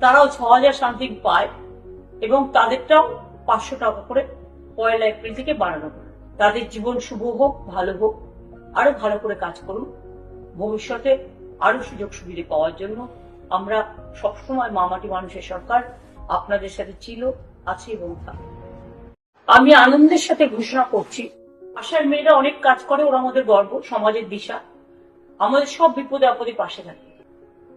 তারাও ছ হাজার সামথিং পায় এবং তাদেরটাও পাঁচশো টাকা করে পয়লা এপ্রিল থেকে বাড়ানো হবে তাদের জীবন শুভ হোক, ভালো হোক, আরও ভালো করে কাজ করুন। ভবিষ্যতে আরও সুযোগ সুবিধে পাওয়ার জন্য আমরা সবসময় মামাটি মানুষের সরকার, আপনাদের সাথে ছিল, আছে এবং থাকবে আমি আনন্দের সাথে ঘোষণা করছি, আশার মেয়েরা অনেক কাজ করে, ওরা আমাদের গর্ব, সমাজের দিশা। আমাদের সব বিপদে আপদে পাশে থাকে।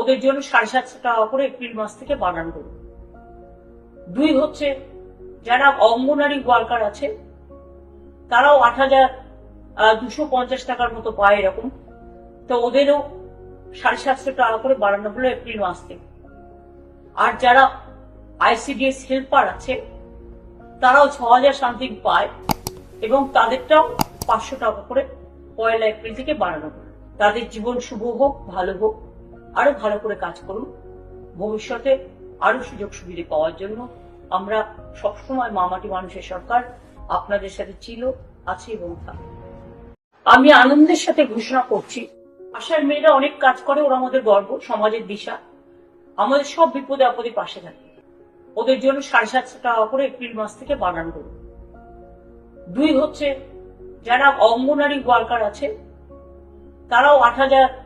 ওদের জন্য সাড়ে সাতশো টাকা করে এপ্রিল মাস থেকে বানান করুন। দুই হচ্ছে, যারা অঙ্গনারী ওয়ার্কার আছে, তারাও আট হাজার দুশো পঞ্চাশ টাকার মতো পায় এরকম। তো ওদেরও সাড়ে সাতশো টাকা করে বাড়ানো হলো এপ্রিল মাস থেকে। আর যারা আইসিডিএস হেল্পার আছে, তারাও ছ হাজার সামথিং পায় এবং তাদেরটাও পাঁচশো টাকা করে পয়লা এপ্রিল থেকে বাড়ানো তাদের জীবন শুভ হোক, ভালো হোক। আরও ভালো করে কাজ করুন। ভবিষ্যতে আরও সুযোগ সুবিধে পাওয়ার জন্য আমরা সবসময় মামাটি মানুষের সরকার, আপনাদের সাথে ছিল, আছে এবং আমি আনন্দের সাথে ঘোষণা করছি, আশার মেয়েরা অনেক কাজ করে, ওরা আমাদের গর্ব, সমাজের দিশা। আমাদের সব বিপদে আপদে পাশে থাকে। ওদের জন্য সাড়ে সাতশো টাকা করে এপ্রিল মাস থেকে বানান করুন। দুই হচ্ছে, যারা অঙ্গনারী ওয়ার্কার আছে, তারাও আট হাজার